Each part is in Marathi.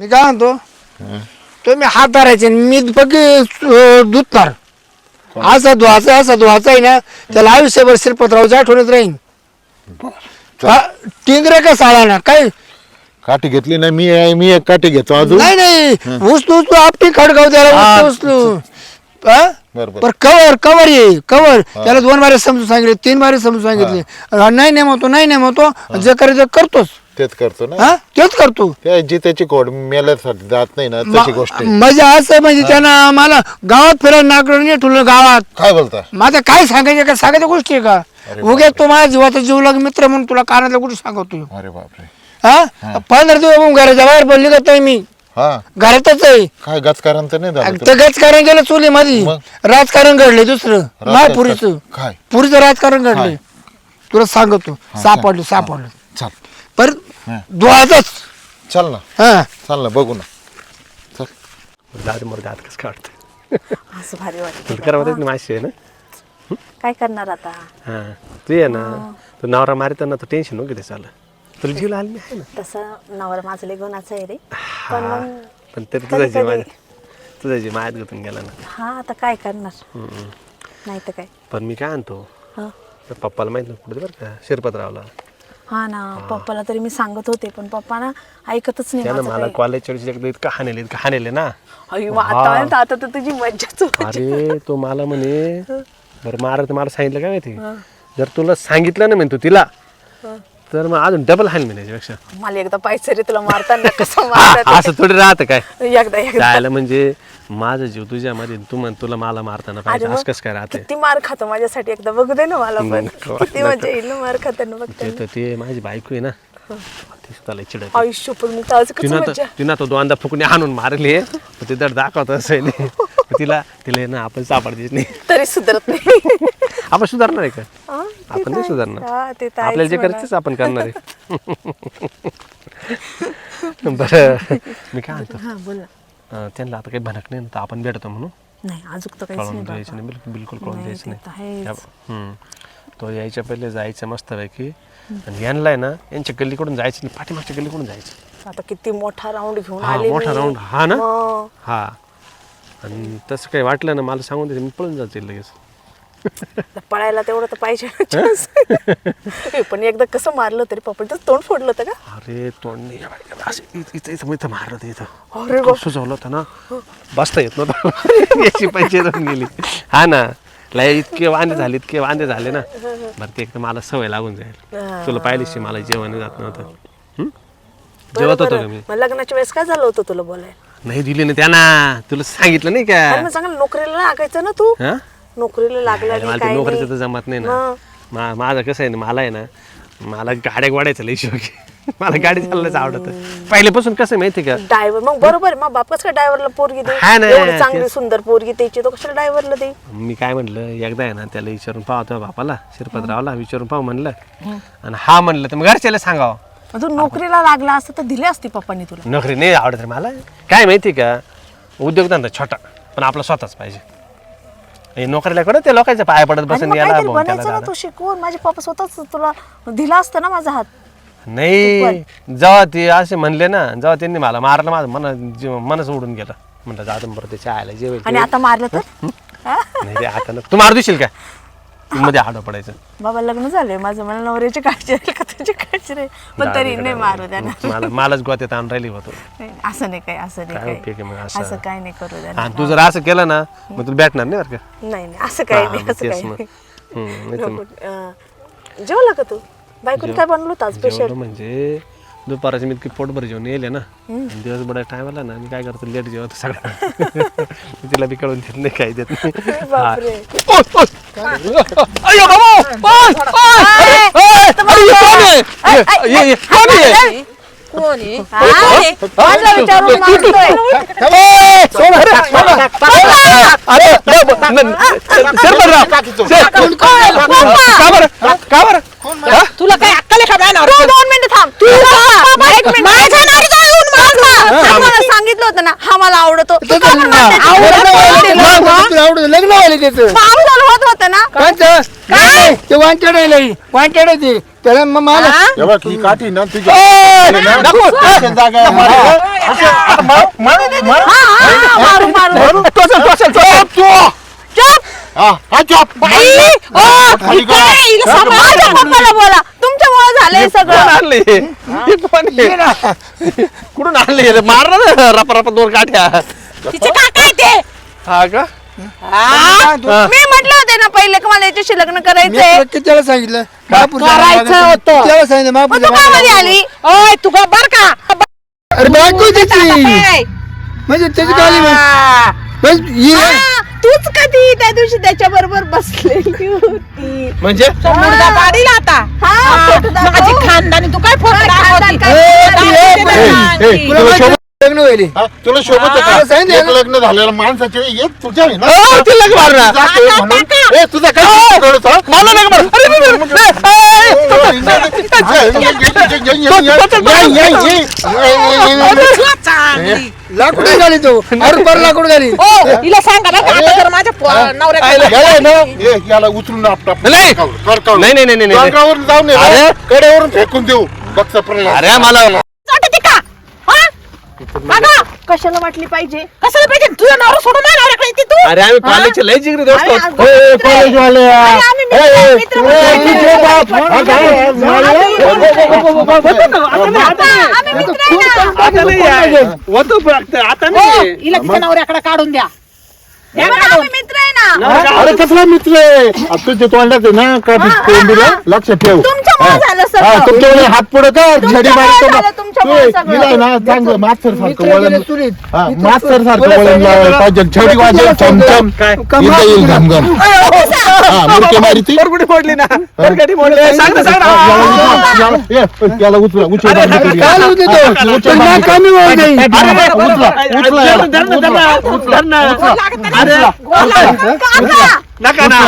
मी काय म्हणतो? तुम्ही हात धरायचे आणि मी फक्त अं, धुतणार. असा धुवाचा असा धुवाचा आहे ना त्याला आयुष्यभर शिरपतराव आठवणच राहीन. टिंगरे का साळा ना काय? काठी घेतली ना मी आहे, मी एक काठी घेतो अजून. नाही नाही उचलू उचलू आपटी खडगाव त्याला हा, उचलू उचलू. हा? बरोबर. पर कवर कवर ये कवर. त्याला दोन बारे समजून सांगितले तीन बारे समजून सांगितले. हा, नाही नेमवतो नाही नेमवतो जे करायचं करतोच. तेच करतो ना. हा? तेच करतो. त्या जी त्याची कोड मेल्यासाठी जात नाही ना तशी गोष्ट आहे. म्हणजे असं म्हणजे त्यानं मला गावात फिरायला नाकडून नाही ठेवलं गावात. काय बोलता? माझं काय सांगायचं का? सांगायच्या गोष्टी आहे का? उगे तो माझ्या जीवाचा जीवलग मित्र म्हणून तुला कानातल्या गोष्टी सांगतो? अरे बापरे. हा? पंधरा दिवस मग घराच्या बाहेर बोलली का ताई मी. हा. घरातच आहे. काय गचकारण तर नाही झालं ते राजकारण गेलं चोलीमध्ये. मग? राजकारण घडले दुसरं. राजकारण माय पुरीचं काय? पुरीचं राजकारण घडले? तुला सांगतो. सापडलं सापडलं. चल. परत. धुवायचंच चल ना. हा. चल ना बघू ना. चल. दाद मोर दात कसं काढते असं भारी वाटत तुला करा वाटत माशी आहे ना? काय करणार आता? हां. तू ये ना. तू नवरा मारित ना तू टेन्शन नको ते चाल तुला जीव आली आहे ना. तसं नवरा माझं लय गुणाचं आहे रे. पण मग पण तरी तुझा जीव कधी- माझ्या तुझा जीव मायात गुतून गेला ना. हा आता काय करणार? नाही तर काय. पण मी काय आणतो? हा. त्या पप्पाला माहीत नाही कुठे बरं का शिरपतरावला. हा ना पप्पाला तरी मी सांगत होते पण पप्पा ना ऐकतच नाही त्यानं माझं मला काही. कॉलेजच्या वेळेस एकदा इतकं हानेले इतकं हानेले ना. अय्यो, आता आता तर तुझी मज्जाच होती. अरे तो मला म्हणे बरं मारा तर मला सांगितलं काय माहिती? जर तुला सांगितलं ना म्हणे तू तिला तर मग अजून डबल हाल मी त्याच्यापेक्षा मला एकदा पाहिजे रे तुला मारताना कसं मारतात असं थोडी राहतं काय? एकदा एकदा. जायला म्हणजे माझा जीव तुझ्यामध्ये तू म्हण तुला मला मारताना पाहिजे असं कसं काय राहते किती मार खातो माझ्यासाठी एकदा बघू दे ना मला पण. नको, किती मजा येईल ना मार खाताना ते बघताना तर ते माझी बायको आहे ना. ती सुद्धा चिडत आयुष्य पण मग तर कसं तिनं तर मज्जा. तिनं तो दोनदा फुकणे आणून मारले ते तर दाखवत असं नाही तिला तिला ना आपण सापडतेच नाही. तरी सुधरत नाही. आपण सुधारणार आहे का हा, ते आपण तर नाही आहे. सुधारणार हा, ते तर आपल्याला जे करायचं आपण करणार आहे बरं मी काय म्हणतो म्हणा. हा बोल ना अं, त्यांना आता काही भनक नाही ना तर आपण भेटतो म्हणून नाही अजून तर काहीच कळून नाही द्यायचं बाबा. नाही बिलकुल बिलकुल कळून नाही, द्यायचं ते तर आहेच. नाही या- हम्म. तो यायच्या पहिले जायचं मस्तपैकी आणि यांना आहे ना यांच्या गल्लीकडून जायचं नाही पाठीमागच्या गल्लीकडून जायचं आता किती मोठा राऊंड घेऊन हा आले मोठा मी. राऊंड हा ना मग. हा आणि तसं काही वाटलं ना मला सांगून द्यायचं मी पळून जायचं लगेच पळायला तेवढं तर पाहिजे ना chance. हे पण एकदा कसं मारलं तरी पप्पा तोंड फोडलं होतं का? अरे तोंडने या बाई, असं इथं इथं इथं इथं मारलं होतं इथं. अरे इतकं सुचवलं होतं ना. बसता येत नव्हतं. याची गेली. हा ना. लय इतके वांदे झाले इतके वांदे झाले ना. बरं ते एकदम मला सवय लागून जाईल. तुला पाहिलीशी मला जेवण जात नव्हतं. हं? जेवत होतो का मी? मग लग्नाच्या वेळेस काय झालं होतं तुला बोलायला? नाही दिली ना त्यांना. तुला सांगितलं नाही अरे का मग चांगलं नोकरीला लागायचं ना तू. हा? नोकरीला लागला मला नाही ते काय नोकरीचं तर नाही. जमत नाही ना? मा- माझं कसं आहे ना मला आहे ना मला गाड्या वाढायचं शोक आहे. मला गाडी चालवायचं आवडतं. पहिल्यापासून कसं आहे माहिती का? ड्रायव्हर मग बरोबर आहे, मग बाप कसं ड्रायव्हरला पोरगी दे हा ना, एवढी चांगली तेच. सुंदर पोरगी द्यायची तो कशाला ड्रायव्हरला दे मी काय म्हटलं एकदा आहे ना त्याला विचारून पाहतो तुझ्या बापाला शिरपतरावला विचारून पाहू म्हणलं. आणि हा म्हणलं तर मग घरच्याला सांगावं. तू नोकरीला लागला असतं तर दिले असते पप्पांनी तुला. नोकरी नाही आवडत रे मला. काय माहिती का? उद्योगधंदा छोटा पण आपला स्वतःच पाहिजे. हे नोकरीला कडं ते लोकांच्या पाया पडत आणि बसून मग काहीतरी त्याला बनायचं ना दादा. तू शिकवून माझे पप्पा स्वतःच तुला दिला असतं ना माझा हात. नाही जेव्हा ते असे म्हणले ना जेव्हा त्यांनी मला मारलं माझं मन जीव- मनच उडून गेलं. म्हणलं जातं बरं त्याच्या आयला जेवेल आणि आता मारलं तर? हा? नाही रे आता नको. तू मार देशील तू मध्ये हाडं पडायचं. बाबा लग्न झालंय माझं. मला नवऱ्याची काळजी राहील का? तुझी काळजी राहील. पण तरी नाही मारू द्या मला मलाच गोत्यात आणून राहिली होतो. असं नाही काय असं नाही काय उपयोग आहे मग काय असं? असं काय नाही करू द्या आणि तू जर असं केलं ना मग तुला भेटणार नाही बरं का? नाही नाही असं हा, नाही मग असं तेच काही मग. नाही. हम्म, नाही तर मग. नको. अं, जेवला का तू? बायकोने काय बनवलं होतं स्पेशल म्हणजे दुपाराची मी पोट भर जेवण येईल ना दिवस बडा टाइम आला ना मी काय करतो लेट जेवत सगळं तिला बी कळून देत नाही काय देत नाही अरे तुला काय अक्कल एखादा एक मिनिट माझ्या नारीचा येऊन मारला. मला सांगितलं होतं ना हा मला आवडतो तू का बरं मारते? आवडत नाही. लग्न व्हायला- त्याचं पाऊस होत होतं ना कोणतं? नाही, ते वांटेड आहे लई. वांटेड आहे ते त्याला मग मला हे बघ, ही काठी ना तुझी ए, नको. अशा जागा मारायचं. असं- आता मार- मार- मार. हा, हा, मारू मारू टोचल, टोचल, टोचल. चुप हा, हा, चुप. बाई, ओ, खाली इकडे करा. हिला सांभाळ. माझ्या पप्पाला बोला तुमच्यामुळे झालंय सगळं. आणले हे? कोण आहे? ये ना. कुठून आणले हे? मार ना रपा रपा दोन काठ्या तिचे काका आहे ते. हा का? हा? मी म्हटलं होते ना पहिले की मला याच्याशी लग्न मी करायचंय. तुला किती वेळा सांगितलं? महापूरच्या करायचं मागं- होतं. किती वेळा सांगितलं? मग महापूरच्या तू का मध्ये मागं- आली? ओय तू बर का? अरे बायको त्याची. काय? म्हणजे त्याची म्हण- हा. म्हणजे ही. हा, तूच कधी त्या दिवशी त्याच्या बरोबर बसलेली होती म्हणजे तो मुलगा पाडील आता हा, हा, फोटो दाखव. माझी खानदानी तू काय फोटो दाखवती? ए, ए, ए. ए, तुला माहिती लग्न व्हायले हा, तुला शोभत हा, का सांगितलं एक ना. लग्न झालेलं माणसाचे एक तुझ्या आहे ना अ, तिला का मारणार? जाते काका, म्हणून. काका. ए, तुझा काय हा? मला नका मारू. अरे, अरे, अरे, अरे, अरे, तुला चांगली. लाकूड झाली तो अरे पर लाकूड झाली ओ हिला सांगा ना का आता जर माझ्या पो- नवऱ्याला याला उचलून आपटा नाही. नाही, नाही, नाही, नाही, नाही. टोकावरून जाऊन ये ना. अरे. कड्यावरून फेकून देऊ बघ प्रल्हाद अरे मला हा? कशाला वाटली पाहिजे? कशाला पाहिजे? तुझा नवरा सोडून येते तू? अरे आम्ही कॉलेजचे लय जिगरी दोस्त अरे, आहोत. आज ए, कॉलेजवाले अरे, आम्ही मित्र- मित्र म्हणून तुझे बाप. हा, काय? आम्ही मित्र आहे ना. आता नाही आहे. होतो फक्त, आता ओ, नाही. हिला तिच्या नवऱ्याकडे काढून द्या. द्या बरं, काढून. आम्ही मित्र आहे ना. अरे कसला मित्र आहे? आता तुझ्या तोंडात आहे ना का तोंडीला लक्ष ठेव. तुमच्यामुळे हा. झालं सगळं. हा, तुमच्यामुळे हात पुढे का तुमच्यामुळे झडी मारतो झालं, तू. हिला ना चांगलं मास्तर सारखं वळण. हा, मास्तर सारखं वळण लावायला. पाहिजे. छडी वाजेल चमचम? इथं येईल घमघम. हा मुरके मारी ती? परगुडी फोडली ना. परगडी फोडली. सांग ना सांग ना याला- ये, याला उचला उचल. काय पण अरे, अरे, उचला, उचला याला. धर ना, धर ना, धर ना. गोड लागत नाही. अरे, गोड लागत नाही. काका नका ना.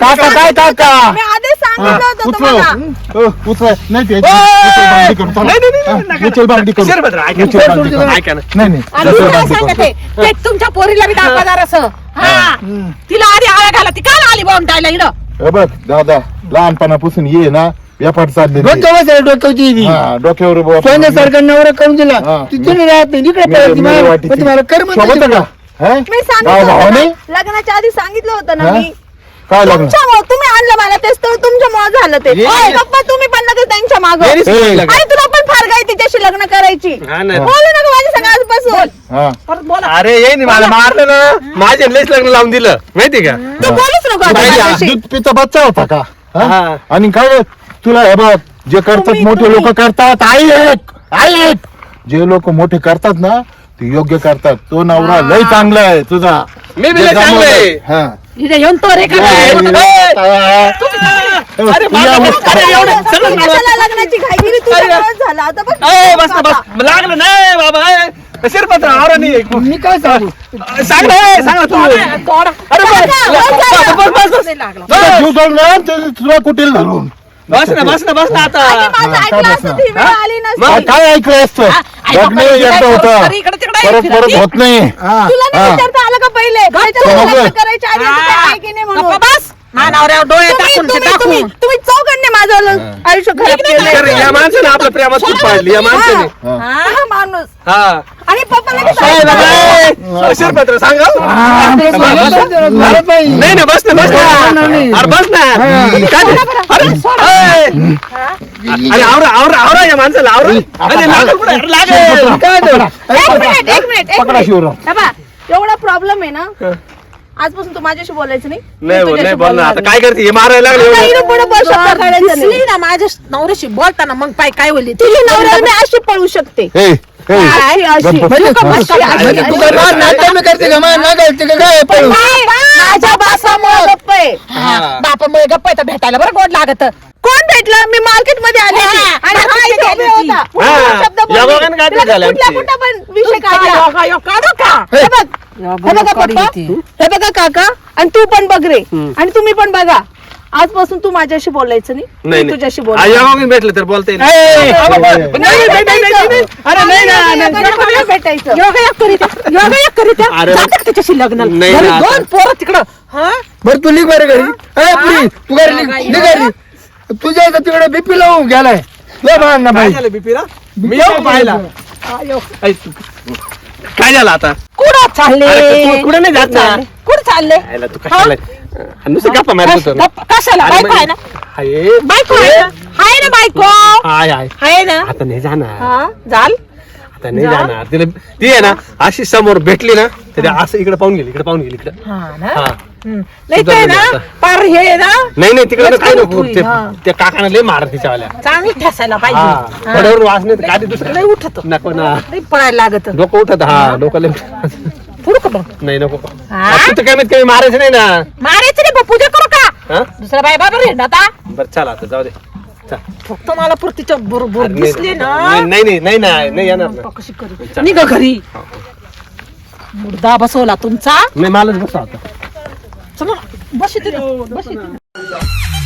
काका काय काका मी आधीच सांगितलं होतं उचल तुम्हाला उचल नाही ते उचल बांधली करू चला. नाही, नाही, नाही, नका, उचल बांधली करू शिरभद्र, ऐका. उचल बांधली करू. ऐका ना. नाही नाही आणि उचल मी काय बांधली करू. सांगते ते तुमच्या पोरीला बी दाखवा जरासं हा तिला आधी आळ्या घाला ती काल आली बॉम्ब इकडं हे बघ दादा लहानपणापासून ये ना व्यापार चालले डोक्यावर बसायला डोक्यावरची ती. डोक्यावर बुवा. सोन्यासारखा नवरा करून दिला हा. ती तिने राहत नाही इकडे मेरे- पळत मेरे मला वाटीची. पण तुम्हाला कर्म सोबत का हा? मी भाऊ सांगितलं होतं भावाने ना, लग्नाच्या आधी सांगितलं होतं ना हा? मी काय तुमच्यामुळे तुम्ही आणलं मला तेच तर तुमच्यामुळे झालं ते. ये- ओय, पप्पा तुम्ही पण नका त्यांच्या माग. Very तुला पण फार काय तिच्याशी लग्न करायची. हा ना. बोलू नका माझ्या संग आजपासून. हा. परत बोला. अरे ये नाही मला मारलं ना. माझ्या लयच लग्न लावून दिलं. माहिती का? तू बोलूच नको आता नाही, माझ्याशी. दूध पिता बच्चा होता का? हा? हा. आणि काय तुला हे बघ जे करतात तुम्ही- मोठे तुम्ही- लोक करतात आई एक आई एक. जे लोक मोठे करतात ना ते योग्य करतात. तो नवरा लय चांगला आहे तुझा. मी बी जे लय चांगला आहे. हा. इथे येऊन तो रे लग्नाची घाई झालं. आता बघ बस ना बस. लागलं नाही बाबा अय. शिरपत्र आवरा नाही. मी काय सांगू? सांग ना अय, सांग ना तू. अरे बस, बस, बस, बस, बस. तुझा जीव जळणार, ते तुला कुठे धरून. बस ना बस ना बस ना आता. माझं हा, ऐकलं काय असतं बसणार? ती वेळ आली नसती. काय काय ऐकलं असतं? एकदा होतं. परत. परत नाही. तुला नाही हा. विचारता आलं का पहिले त्याच्यावर समजलं. लग्न करायच्या आधी असं काय आहे की नाही म्हणून गप्पा बस मानावऱ्यावर डोळे तुम्ही टाकून तुम्ही टाकून तुम्ही तुम्ही चौघांनी माझं आयुष्य खराब केलंय. या माणसाने आपल्या प्रेमात खूप पाडली या माणसाने हा. हा माणूस हा आणि. शिरपत्र सांग हा. नाही नाही बस ना बस ना अरे बस ना काय ते? अरे अय. अरे आवरा आवरा आवरा या माणसाला आवरा अरे लागेल कुठे? अरे, लागेल काय ते? एक मिनिट एक मिनिट एक हे बघ, एवढा प्रॉब्लेम आहे ना? आजपासून तू माझ्याशी बोलायचं नाही. मी नाही बोल तुझ्याशी नाही बोल ना बोलणार आता काय करते? हे मारायला आता पुढं. दिसली ना माझ्या नवऱ्याशी बोलताना मग पाय काय होईल? तुझी नवऱ्याला मी अशी पळू शकते. ए अशी. म्हणजे म्हणजे तू करते का? का? काय पळू? नाही, माझ्या बापामुळे गप्प. आहे. बापामुळे गप्प भेटायला बरं गोड लागत. कोण भेटलं? मी मार्केटमध्ये आले हा. आणि हा market इथे मध्ये उभा आली होता. होती. पुढे हा, शब्द बोलली. या दोघांनी काय तिला झालं कुठल्या आमची? कुठं पण विषय काढला. काढू का? हे बघ हे बघा पप्पा. हे बघा काका. आणि तू पण बघ रे. आणि तुम्ही पण बघा. आजपासून तू माझ्याशी बोलायचं नाही मी तुझ्याशी बोल मग भेटलं तर बोलता येईल. अरे नाही ना. भेटायचं योगायोग करीत योगायोग करीत त्याच्याशी लग्नाला नाही घरी ना, दोन पोरं तिकडं हा बरं तू निघ बरं घरी ए पुरी तू घरी निघ घरी तुझ्या इथं तिकडे बीपी लावून गेलाय बीपीला मी तू- काय झालं आता कुठं चालले अरे, तू कुठं नाही जात. कुठं चालले तू कशाला नुसतं गप्पा मारत होतो. गप्प- कशाला? बायको आहे ना? हाय. बायको आहे ना? आहे ना बायको? हाय हाय. आहे ना? आता नाही जाणार. हा जाल. आता नाही जाणार. तिला ती आहे ना अशी समोर भेटली ना तरी असं इकडे पाहून गेली इकडे पाहून गेली इकडे. हा ना? हा. हम्म. नाही ना नाही आता. पार हे आहे ना नाही नाही तिकडे काय नको तू, हा. त्या काकाने लय मार तिच्यावाल्या. चांगली ठसायला हा. पाहिजे. थोड्यावर वास नाही तर काय ते दुसरं नाही उठत. नको ना. नाही पळायला लागत. डोकं उठत. हा डोकं लय पुढं का मग? नाही नको. हा? तू तर कमीत कमी मारायचं नाही ना. मारायचं नाही बा, पूजा करू का? हा? दुसऱ्या बाय बाबा रे आता बरं चला आता जाऊ दे. चल. फक्त मला पुरतीच्या बरोबर अरे, दिसली ना. नाही नाही नाही नाही नाही नाही येणार ना कशी करू निघ घरी. मुर्दा बसवला तुमचा. नाही मलाच बसा आता चला बस इथे बस इथे.